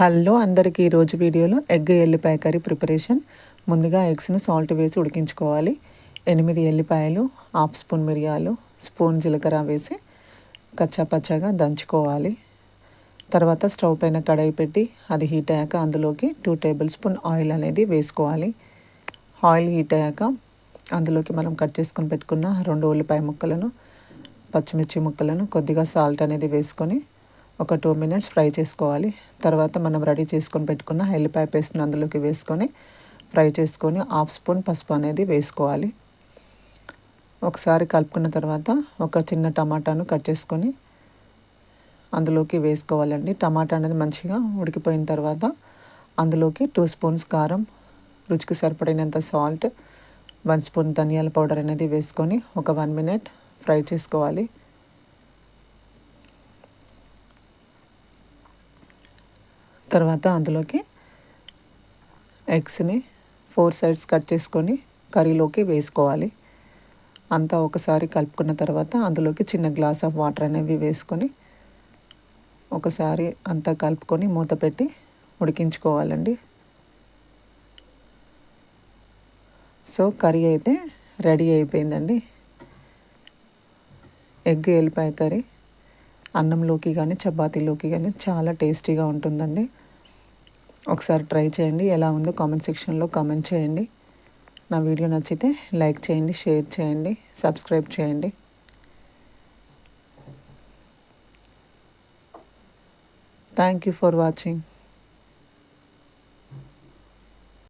Hello అందరికీ ఈరోజు వీడియోలో ఎగ్ ఎల్లిపాయ కర్రీ ప్రిపరేషన్. ముందుగా ఎగ్స్ను సాల్ట్ వేసి ఉడికించుకోవాలి. ఎనిమిది ఎల్లిపాయలు హాఫ్ స్పూన్ మిరియాలు స్పూన్ జీలకర్ర వేసి కచ్చాపచ్చాగా దంచుకోవాలి. తర్వాత స్టవ్ పైన కడాయి పెట్టి అది హీట్ అయ్యాక అందులోకి టూ టేబుల్ స్పూన్ ఆయిల్ అనేది వేసుకోవాలి. ఆయిల్ హీట్ అయ్యాక అందులోకి మనం కట్ చేసుకొని పెట్టుకున్న రెండు ఉల్లిపాయ ముక్కలను పచ్చిమిర్చి ముక్కలను కొద్దిగా సాల్ట్ అనేది వేసుకొని ఒక టూ మినిట్స్ ఫ్రై చేసుకోవాలి. తర్వాత మనం రెడీ చేసుకొని పెట్టుకున్న ఎల్లిపాయ పేస్ట్ని అందులోకి వేసుకొని ఫ్రై చేసుకొని హాఫ్ స్పూన్ పసుపు అనేది వేసుకోవాలి. ఒకసారి కలుపుకున్న తర్వాత ఒక చిన్న టమాటాను కట్ చేసుకొని అందులోకి వేసుకోవాలండి. టమాటా అనేది మంచిగా ఉడికిపోయిన తర్వాత అందులోకి టూ స్పూన్స్ కారం రుచికి సరిపడినంత సాల్ట్ వన్ స్పూన్ ధనియాల పౌడర్ అనేది వేసుకొని ఒక వన్ మినిట్ ఫ్రై చేసుకోవాలి. తర్వాత అందులోకి ఎగ్స్ని ఫోర్ సైడ్స్ కట్ చేసుకొని కర్రీలోకి వేసుకోవాలి. అంతా ఒకసారి కలుపుకున్న తర్వాత అందులోకి చిన్న గ్లాస్ ఆఫ్ వాటర్ అనేవి వేసుకొని ఒకసారి అంతా కలుపుకొని మూత పెట్టి ఉడికించుకోవాలండి. సో కర్రీ అయితే రెడీ అయిపోయిందండి. ఎగ్ ఎల్లిపాయ కర్రీ. అన్నంలోకి కానీ చపాతీలోకి కానీ చాలా టేస్టీగా ఉంటుందండి. ఒకసారి ట్రై చేయండి. ఎలా ఉందో కామెంట్ సెక్షన్లో కామెంట్ చేయండి. నా వీడియో నచ్చితే లైక్ చేయండి షేర్ చేయండి సబ్స్క్రైబ్ చేయండి. Thank you for watching